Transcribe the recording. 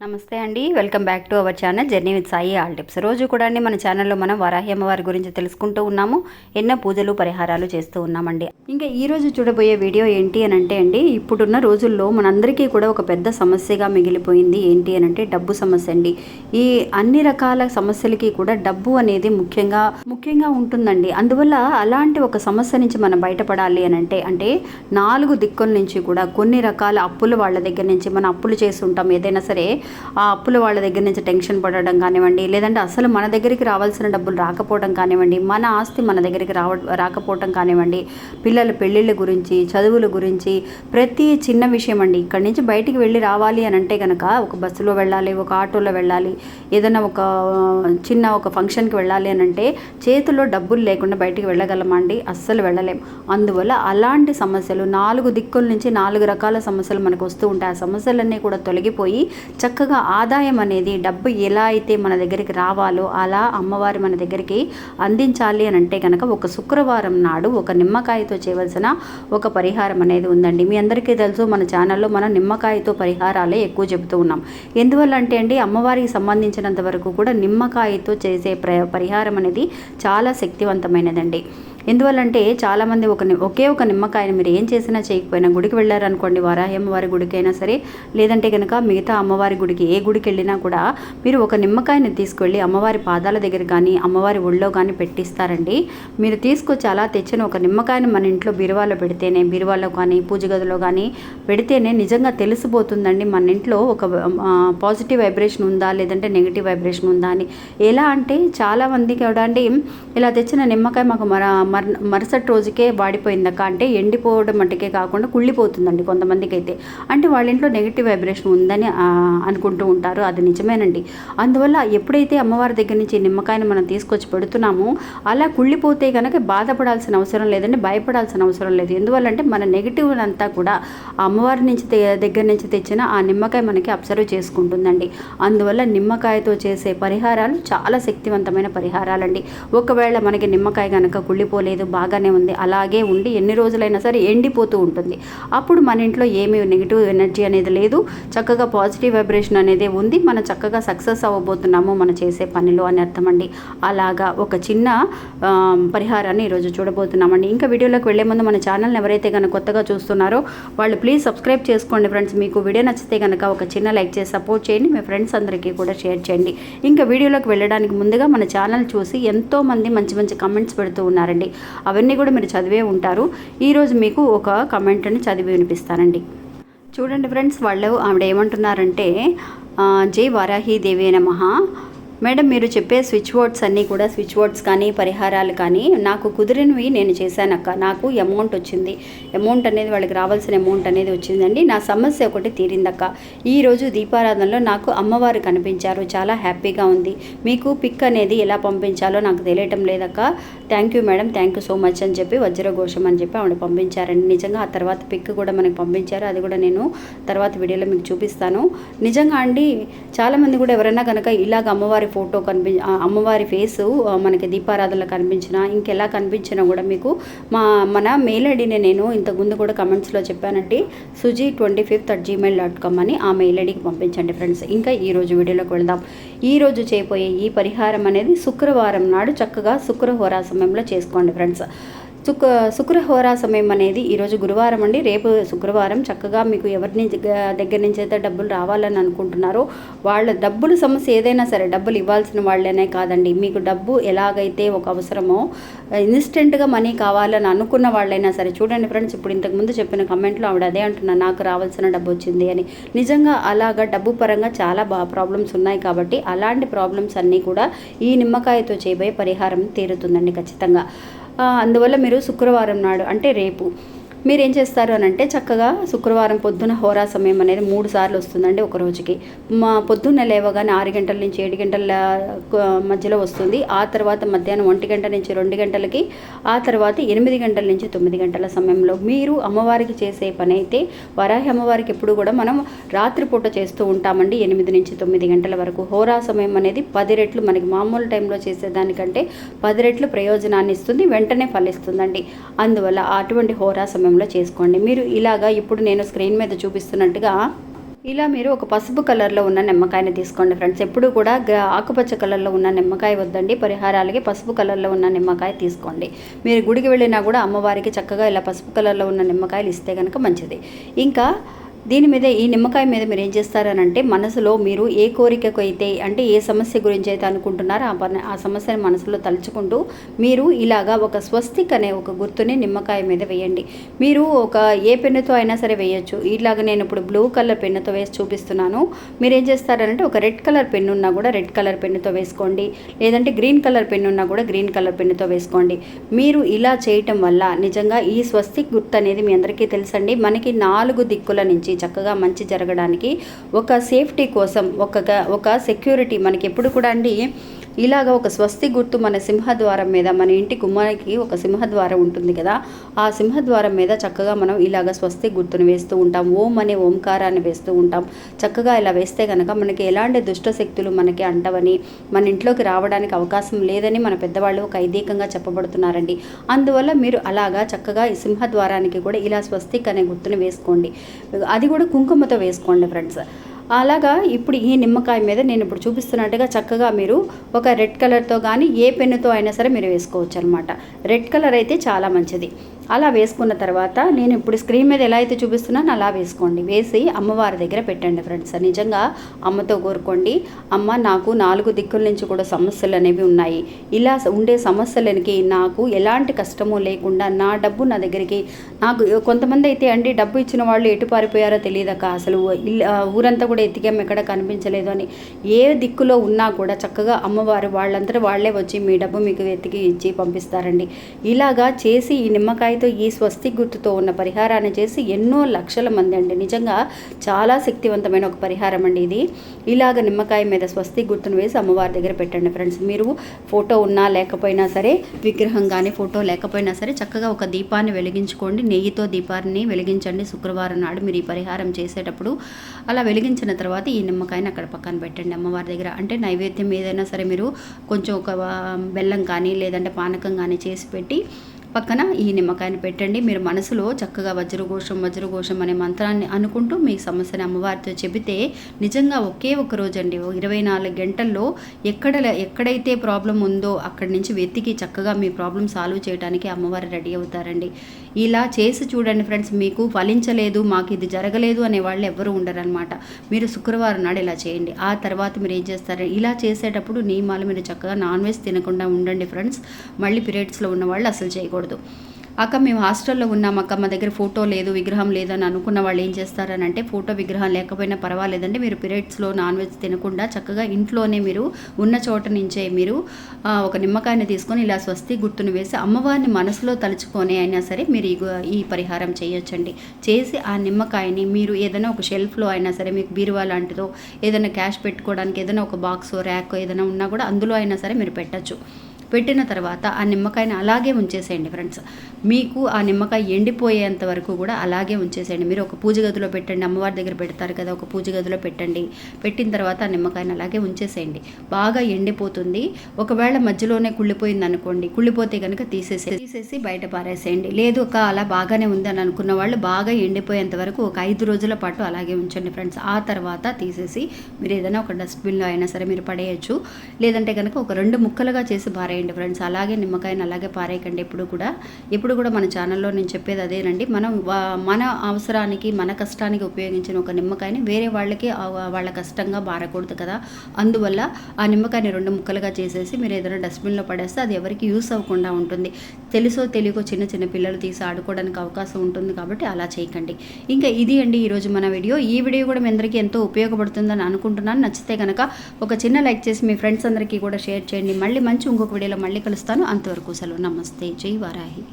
నమస్తే అండి. Welcome back to our channel journey with Sai all tips. రోజు కూడా అండి మన ఛానల్లో మనం వరాహి అమ్మవారి గురించి తెలుసుకుంటూ ఉన్నాము. ఎన్నో పూజలు పరిహారాలు చేస్తూ ఉన్నామండి. ఇంకా ఈ రోజు చూడబోయే వీడియో ఏంటి అని అంటే అండి ఇప్పుడున్న రోజుల్లో మనందరికీ కూడా ఒక పెద్ద సమస్యగా మిగిలిపోయింది. ఏంటి అని అంటే డబ్బు సమస్య అండి. ఈ అన్ని రకాల సమస్యలకి కూడా డబ్బు అనేది ముఖ్యంగా ముఖ్యంగా ఉంటుందండి. అందువల్ల అలాంటి ఒక సమస్య నుంచి మనం బయటపడాలి అని అంటే అంటే నాలుగు దిక్కుల నుంచి కూడా కొన్ని రకాల అప్పులు వాళ్ళ దగ్గర నుంచి మనం అప్పులు చేసి ఉంటాం ఏదైనా సరే ఆ అప్పులు వాళ్ళ దగ్గర నుంచి టెన్షన్ పడడం కానివ్వండి లేదంటే అసలు మన దగ్గరికి రావాల్సిన డబ్బులు రాకపోవడం కానివ్వండి మన ఆస్తి మన దగ్గరికి రావ రాకపోవడం కానివ్వండి పిల్లల పెళ్ళిళ్ళ గురించి చదువుల గురించి ప్రతి చిన్న విషయం అండి. ఇక్కడి నుంచి బయటికి వెళ్ళి రావాలి అని అంటే కనుక ఒక బస్సులో వెళ్ళాలి ఒక ఆటోలో వెళ్ళాలి ఏదైనా ఒక చిన్న ఒక ఫంక్షన్కి వెళ్ళాలి అని అంటే చేతిలో డబ్బులు లేకుండా బయటికి వెళ్ళగలమా అండి? అస్సలు వెళ్ళలేం. అందువల్ల అలాంటి సమస్యలు నాలుగు దిక్కుల నుంచి నాలుగు రకాల సమస్యలు మనకు వస్తూ ఉంటాయి. ఆ సమస్యలన్నీ కూడా తొలగిపోయి చక్క చక్కగా ఆదాయం అనేది డబ్బు ఎలా అయితే మన దగ్గరికి రావాలో అలా అమ్మవారి మన దగ్గరికి అందించాలి అని అంటే కనుక ఒక శుక్రవారం నాడు ఒక నిమ్మకాయతో చేయవలసిన ఒక పరిహారం అనేది ఉందండి. మీ అందరికీ తెలుసు మన ఛానల్లో మనం నిమ్మకాయతో పరిహారాలే ఎక్కువ చెబుతూ ఉన్నాం. ఎందువల్ల అంటే అండి అమ్మవారికి సంబంధించినంత వరకు కూడా నిమ్మకాయతో చేసే ప్ర పరిహారం అనేది చాలా శక్తివంతమైనదండి. ఎందువల్లంటే చాలామంది ఒక ఒకే ఒక నిమ్మకాయని మీరు ఏం చేసినా చేయకపోయినా గుడికి వెళ్ళారనుకోండి వారాహి అమ్మవారి గుడికి అయినా సరే లేదంటే కనుక మిగతా అమ్మవారి గుడికి ఏ గుడికి వెళ్ళినా కూడా మీరు ఒక నిమ్మకాయని తీసుకెళ్ళి అమ్మవారి పాదాల దగ్గర కానీ అమ్మవారి ఒళ్ళో కానీ పెట్టిస్తారండి. మీరు తీసుకొచ్చి అలా తెచ్చిన ఒక నిమ్మకాయని మన ఇంట్లో బీరువాలో పెడితేనే బీరువాలో కానీ పూజ గదిలో కానీ పెడితేనే నిజంగా తెలిసిపోతుందండి. మన ఇంట్లో ఒక పాజిటివ్ వైబ్రేషన్ ఉందా లేదంటే నెగిటివ్ వైబ్రేషన్ ఉందా అని. ఎలా అంటే చాలామంది కూడా అండి ఇలా తెచ్చిన నిమ్మకాయ మాకు మన మర మరుసటి రోజుకే వాడిపోయిందక్క. అంటే ఎండిపోవడం మట్టుకే కాకుండా కుళ్ళిపోతుందండి కొంతమందికి అయితే అంటే వాళ్ళ ఇంట్లో నెగిటివ్ వైబ్రేషన్ ఉందని అనుకుంటూ ఉంటారు. అది నిజమేనండి. అందువల్ల ఎప్పుడైతే అమ్మవారి దగ్గర నుంచి నిమ్మకాయని మనం తీసుకొచ్చి పెడుతున్నామో అలా కుళ్ళిపోతే కనుక బాధపడాల్సిన అవసరం లేదండి భయపడాల్సిన అవసరం లేదు. ఎందువల్లంటే మన నెగిటివ్ అంతా కూడా అమ్మవారి నుంచి దగ్గర నుంచి తెచ్చిన ఆ నిమ్మకాయ మనకి అబ్జర్వ్ చేసుకుంటుందండి. అందువల్ల నిమ్మకాయతో చేసే పరిహారాలు చాలా శక్తివంతమైన పరిహారాలండి. ఒకవేళ మనకి నిమ్మకాయ కనుక కుళ్ళిపోలేదు బాగానే ఉంది. అలాగే ఉండి ఎన్ని రోజులైనా సరే ఎండిపోతూ ఉంటుంది. అప్పుడు మన ఇంట్లో ఏమీ నెగిటివ్ ఎనర్జీ అనేది లేదు. చక్కగా పాజిటివ్ వైబ్రేషన్ అనేది ఉంది. మనం చక్కగా సక్సెస్ అవ్వబోతున్నాము మనం చేసే పనిలో అని అర్థమండి. అలాగా ఒక చిన్న పరిహారాన్ని ఈరోజు చూడబోతున్నామండి. ఇంకా వీడియోలోకి వెళ్ళే ముందు మన ఛానల్ని ఎవరైతే కనుక కొత్తగా చూస్తున్నారో వాళ్ళు ప్లీజ్ సబ్స్క్రైబ్ చేసుకోండి ఫ్రెండ్స్. మీకు వీడియో నచ్చితే కనుక ఒక చిన్న లైక్ చేసి సపోర్ట్ చేయండి. మీ ఫ్రెండ్స్ అందరికీ కూడా షేర్ చేయండి. ఇంకా వీడియోలోకి వెళ్ళడానికి ముందుగా మన ఛానల్ చూసి ఎంతో మంది మంచి మంచి కమెంట్స్ పెడుతూ ఉన్నారండి. అవన్నీ కూడా మీరు చదివే ఉంటారు. ఈరోజు మీకు ఒక కమెంట్ని చదివి వినిపిస్తానండి. చూడండి ఫ్రెండ్స్ వాళ్ళు ఆవిడ ఏమంటున్నారంటే జై వారాహి దేవి మేడం మీరు చెప్పే స్విచ్ బోర్డ్స్ అన్నీ కూడా స్విచ్ బోర్డ్స్ కానీ పరిహారాలు కానీ నాకు కుదిరినవి నేను చేశానక్క నాకు అమౌంట్ వచ్చింది. అమౌంట్ అనేది వాళ్ళకి రావాల్సిన అమౌంట్ అనేది వచ్చిందండి. నా సమస్య ఒకటి తీరిందక్క ఈరోజు దీపారాధనలో నాకు అమ్మవారు కనిపించారు. చాలా హ్యాపీగా ఉంది. మీకు పిక్ అనేది ఎలా పంపించాలో నాకు తెలియటం లేదక్క thank you madam thank you so much అని చెప్పి వజ్రఘోషం అని చెప్పి ఆవిడ పంపించారండి. నిజంగా ఆ తర్వాత పిక్ కూడా మనకి పంపించారు. అది కూడా నేను తర్వాత వీడియోలో మీకు చూపిస్తాను. నిజంగా అండి చాలామంది కూడా ఎవరైనా కనుక ఇలాగ అమ్మవారి ఫోటో కనిపి అమ్మవారి ఫేసు మనకి దీపారాధనలో కనిపించినా ఇంకెలా కనిపించినా కూడా మీకు మా మన మెయిల్ ఐడిని నేను ఇంతకుముందు కూడా కమెంట్స్లో చెప్పానండి. Suji twenty fifth at Gmail dot com అని ఆ మెయిల్ ఐడికి పంపించండి ఫ్రెండ్స్ ఇంకా ఈరోజు వీడియోలోకి వెళ్దాం. ఈ రోజు చేయబోయే ఈ పరిహారం అనేది శుక్రవారం నాడు చక్కగా శుక్రహోరా సమయంలో చేసుకోండి ఫ్రెండ్స్ శుక్ర శుక్రహోరా సమయం అనేది ఈరోజు గురువారం అండి. రేపు శుక్రవారం చక్కగా మీకు ఎవరి నుంచి దగ్గర నుంచి అయితే డబ్బులు రావాలని అనుకుంటున్నారో వాళ్ళ డబ్బులు సమస్య ఏదైనా సరే డబ్బులు ఇవ్వాల్సిన వాళ్ళనే కాదండి. మీకు డబ్బు ఎలాగైతే ఒక అవసరమో ఇన్స్టెంట్గా మనీ కావాలని అనుకున్న వాళ్ళైనా సరే చూడండి ఫ్రెండ్స్ ఇప్పుడు ఇంతకుముందు చెప్పిన కమెంట్లో ఆవిడ అదే అంటున్నా నాకు రావాల్సిన డబ్బు వచ్చింది అని. నిజంగా అలాగా డబ్బు పరంగా చాలా బా ప్రాబ్లమ్స్ ఉన్నాయి కాబట్టి అలాంటి ప్రాబ్లమ్స్ అన్నీ కూడా ఈ నిమ్మకాయతో చేయబోయే పరిహారం తీరుతుందండి ఖచ్చితంగా. అందువల్ల మీరు శుక్రవారం నాడు అంటే రేపు మీరు ఏం చేస్తారు అని అంటే చక్కగా శుక్రవారం పొద్దున హోరా సమయం అనేది మూడు సార్లు వస్తుందండి ఒక రోజుకి. మా పొద్దున్న లేవగానే ఆరు గంటల నుంచి ఏడు గంటల మధ్యలో వస్తుంది. ఆ తర్వాత మధ్యాహ్నం ఒంటి గంట నుంచి రెండు గంటలకి ఆ తర్వాత ఎనిమిది గంటల నుంచి తొమ్మిది గంటల సమయంలో మీరు అమ్మవారికి చేసే పని అయితే వరాహి అమ్మవారికి ఎప్పుడు కూడా మనం రాత్రిపూట చేస్తూ ఉంటామండి. ఎనిమిది నుంచి తొమ్మిది గంటల వరకు హోరా సమయం అనేది పది రెట్లు మనకి మామూలు టైంలో చేసేదానికంటే పది రెట్లు ప్రయోజనాన్ని ఇస్తుంది వెంటనే ఫలిస్తుందండి. అందువల్ల అటువంటి హోరా సమయం సమయంలో చేసుకోండి. మీరు ఇలాగా ఇప్పుడు నేను స్క్రీన్ మీద చూపిస్తున్నట్టుగా ఇలా మీరు ఒక పసుపు కలర్లో ఉన్న నిమ్మకాయని తీసుకోండి ఫ్రెండ్స్. ఎప్పుడు కూడా ఆకుపచ్చ కలర్లో ఉన్న నిమ్మకాయ వద్దండి. పరిహారాలకి పసుపు కలర్లో ఉన్న నిమ్మకాయ తీసుకోండి. మీరు గుడికి వెళ్ళినా కూడా అమ్మవారికి చక్కగా ఇలా పసుపు కలర్లో ఉన్న నిమ్మకాయలు ఇస్తే కనుక మంచిది. ఇంకా దీని మీద ఈ నిమ్మకాయ మీద మీరు ఏం చేస్తారనంటే మనసులో మీరు ఏ కోరికకు అయితే అంటే ఏ సమస్య గురించి అయితే అనుకుంటున్నారో ఆ పని ఆ సమస్యను మనసులో తలుచుకుంటూ మీరు ఇలాగా ఒక స్వస్తిక్ అనే ఒక గుర్తుని నిమ్మకాయ మీద వేయండి. మీరు ఒక ఏ పెన్నుతో అయినా సరే వేయచ్చు. ఇలాగ నేను ఇప్పుడు బ్లూ కలర్ పెన్నుతో వేసి చూపిస్తున్నాను. మీరు ఏం చేస్తారంటే ఒక రెడ్ కలర్ పెన్ను ఉన్నా కూడా రెడ్ కలర్ పెన్నుతో వేసుకోండి. లేదంటే గ్రీన్ కలర్ పెన్ను ఉన్నా కూడా గ్రీన్ కలర్ పెన్నుతో వేసుకోండి. మీరు ఇలా చేయటం వల్ల నిజంగా ఈ స్వస్తిక్ గుర్తు అనేది మీ అందరికీ తెలుసండి. మనకి నాలుగు దిక్కుల నుంచి చక్కగా మంచి జరగడానికి ఒక సేఫ్టీ కోసం ఒక ఒక సెక్యూరిటీ మనకి ఎప్పుడు కూడా అండి ఇలాగ ఒక స్వస్తి గుర్తు మన సింహద్వారం మీద మన ఇంటి గుమ్మానికి ఒక సింహద్వారం ఉంటుంది కదా ఆ సింహద్వారం మీద చక్కగా మనం ఇలాగ స్వస్తి గుర్తును వేస్తూ ఉంటాం. ఓం అనే ఓంకారాన్ని వేస్తూ ఉంటాం. చక్కగా ఇలా వేస్తే కనుక మనకి ఎలాంటి దుష్ట శక్తులు మనకి అంటవని మన ఇంట్లోకి రావడానికి అవకాశం లేదని మన పెద్దవాళ్ళు ఒక ఐదీకంగా చెప్పబడుతున్నారండి. అందువల్ల మీరు అలాగా చక్కగా ఈ సింహద్వారానికి కూడా ఇలా స్వస్తిక్ అనే గుర్తును వేసుకోండి. అది కూడా కుంకుమతో వేసుకోండి ఫ్రెండ్స్. అలాగా ఇప్పుడు ఈ నిమ్మకాయ మీద నేను ఇప్పుడు చూపిస్తున్నట్టుగా చక్కగా మీరు ఒక రెడ్ కలర్తో కానీ ఏ పెన్నుతో అయినా సరే మీరు వేసుకోవచ్చు అనమాట రెడ్ కలర్ అయితే చాలా మంచిది. అలా వేసుకున్న తర్వాత నేను ఇప్పుడు స్క్రీన్ మీద ఎలా అయితే చూపిస్తున్నానో అలా వేసుకోండి. వేసి అమ్మవారి దగ్గర పెట్టండి ఫ్రెండ్స్ నిజంగా అమ్మతో కోరుకోండి. అమ్మ నాకు నాలుగు దిక్కుల నుంచి కూడా సమస్యలు అనేవి ఉన్నాయి. ఇలా ఉండే సమస్యలకి నాకు ఎలాంటి కష్టము లేకుండా నా డబ్బు నా దగ్గరికి నాకు కొంతమంది అయితే అండి డబ్బు ఇచ్చిన వాళ్ళు ఎటు పారిపోయారో తెలియదక్క అసలు ఊరంతా కూడా ఎతికాం ఎక్కడ కనిపించలేదు అని. ఏ దిక్కులో ఉన్నా కూడా చక్కగా అమ్మవారు వాళ్ళంతా వాళ్ళే వచ్చి మీ డబ్బు మీకు వెతికి ఇచ్చి పంపిస్తారండి. ఇలాగా చేసి ఈ నిమ్మకాయ నిమ్మకాయతో ఈ స్వస్తి గుర్తుతో ఉన్న పరిహారాన్ని చేసి ఎన్నో లక్షల మంది అండి. నిజంగా చాలా శక్తివంతమైన ఒక పరిహారం అండి ఇది. ఇలాగ నిమ్మకాయ మీద స్వస్తి గుర్తును వేసి అమ్మవారి దగ్గర పెట్టండి ఫ్రెండ్స్. మీరు ఫోటో ఉన్నా లేకపోయినా సరే విగ్రహం కానీ ఫోటో లేకపోయినా సరే చక్కగా ఒక దీపాన్ని వెలిగించుకోండి. నెయ్యితో దీపాన్ని వెలిగించండి. శుక్రవారం నాడు మీరు ఈ పరిహారం చేసేటప్పుడు అలా వెలిగించిన తర్వాత ఈ నిమ్మకాయని అక్కడ పక్కన పెట్టండి అమ్మవారి దగ్గర. అంటే నైవేద్యం ఏదైనా సరే మీరు కొంచెం ఒక బెల్లం కానీ లేదంటే పానకం కానీ చేసి పెట్టి పక్కన ఈ నిమ్మకాయని పెట్టండి. మీరు మనసులో చక్కగా వజ్రఘోషం వజ్రఘోషం అనే మంత్రాన్ని అనుకుంటూ మీ సమస్యని అమ్మవారితో చెబితే నిజంగా ఒకే ఒక రోజు అండి ఇరవై నాలుగు గంటల్లో ఎక్కడ ఎక్కడైతే ప్రాబ్లం ఉందో అక్కడి నుంచి వెతికి చక్కగా మీ ప్రాబ్లం సాల్వ్ చేయడానికి అమ్మవారు రెడీ అవుతారండి. ఇలా చేసి చూడండి ఫ్రెండ్స్ మీకు ఫలించలేదు మాకు ఇది జరగలేదు అనే వాళ్ళు ఎవరు ఉండరనమాట మీరు శుక్రవారం నాడు ఇలా చేయండి. ఆ తర్వాత మీరు ఏం చేస్తారు? ఇలా చేసేటప్పుడు నియమాలు మీరు చక్కగా నాన్ వెజ్ తినకుండా ఉండండి ఫ్రెండ్స్. మళ్ళీ పీరియడ్స్లో ఉన్న వాళ్ళు అసలు చేయకూడదు. అక్క మేము హాస్టల్లో ఉన్నాం అక్క మా దగ్గర ఫోటో లేదు విగ్రహం లేదని అనుకున్న వాళ్ళు ఏం చేస్తారని అంటే ఫోటో విగ్రహం లేకపోయినా పర్వాలేదండి మీరు పీరియడ్స్లో నాన్ వెజ్ తినకుండా చక్కగా ఇంట్లోనే మీరు ఉన్న చోట నుంచే మీరు ఒక నిమ్మకాయని తీసుకొని ఇలా స్వస్తి గుర్తును వేసి అమ్మవారిని మనసులో తలుచుకొని అయినా సరే మీరు ఈ ఈ పరిహారం చేయొచ్చండి. చేసి ఆ నిమ్మకాయని మీరు ఏదైనా ఒక షెల్ఫ్లో అయినా సరే మీకు బీరువా లాంటిదో ఏదైనా క్యాష్ పెట్టుకోవడానికి ఏదైనా ఒక బాక్స్ ర్యాక్ ఏదైనా ఉన్నా కూడా అందులో అయినా సరే మీరు పెట్టచ్చు. పెట్టిన తర్వాత ఆ నిమ్మకాయని అలాగే ఉంచేసేయండి ఫ్రెండ్స్. మీకు ఆ నిమ్మకాయ ఎండిపోయేంత వరకు కూడా అలాగే ఉంచేసేయండి. మీరు ఒక పూజ గదిలో పెట్టండి అమ్మవారి దగ్గర పెడతారు కదా ఒక పూజ గదిలో పెట్టండి. పెట్టిన తర్వాత ఆ నిమ్మకాయని అలాగే ఉంచేసేయండి. బాగా ఎండిపోతుంది. ఒకవేళ మధ్యలోనే కుళ్ళిపోయింది అనుకోండి కుళ్ళిపోతే కనుక తీసేసి తీసేసి బయట పారేసేయండి. లేదు ఒక అలా బాగానే ఉంది అని అనుకున్న వాళ్ళు బాగా ఎండిపోయేంత వరకు ఒక ఐదు రోజుల పాటు అలాగే ఉంచండి ఫ్రెండ్స్. ఆ తర్వాత తీసేసి మీరు ఏదైనా ఒక డస్ట్బిన్లో అయినా సరే మీరు పడేయచ్చు. లేదంటే కనుక ఒక రెండు ముక్కలుగా చేసి పారేయండి ఫ్రెండ్స్. అలాగే నిమ్మకాయని అలాగే పారేయకండి ఎప్పుడు కూడా. ఎప్పుడు కూడా మన ఛానల్లో నేను చెప్పేది అదేనండి. మనం మన అవసరానికి మన కష్టానికి ఉపయోగించిన ఒక నిమ్మకాయని వేరే వాళ్ళకి వాళ్ళ కష్టంగా మారకూడదు కదా. అందువల్ల ఆ నిమ్మకాయని రెండు ముక్కలుగా చేసేసి మీరు ఏదైనా డస్ట్బిన్లో పడేస్తే అది ఎవరికి యూస్ అవ్వకుండా ఉంటుంది. తెలుసో తెలియకో చిన్న చిన్న పిల్లలు తీసి ఆడుకోవడానికి అవకాశం ఉంటుంది కాబట్టి అలా చేయకండి. ఇంకా ఇది అండి ఈరోజు మన వీడియో. ఈ వీడియో కూడా మీ అందరికీ ఎంతో ఉపయోగపడుతుందని అనుకుంటున్నాను. నచ్చితే కనుక ఒక చిన్న లైక్ చేసి మీ ఫ్రెండ్స్ అందరికీ కూడా షేర్ చేయండి. మళ్ళీ మంచి ఇంకొక వీడియోలో మళ్ళీ కలుస్తాను. అంతవరకు సెలవు. నమస్తే. జై వారాహి.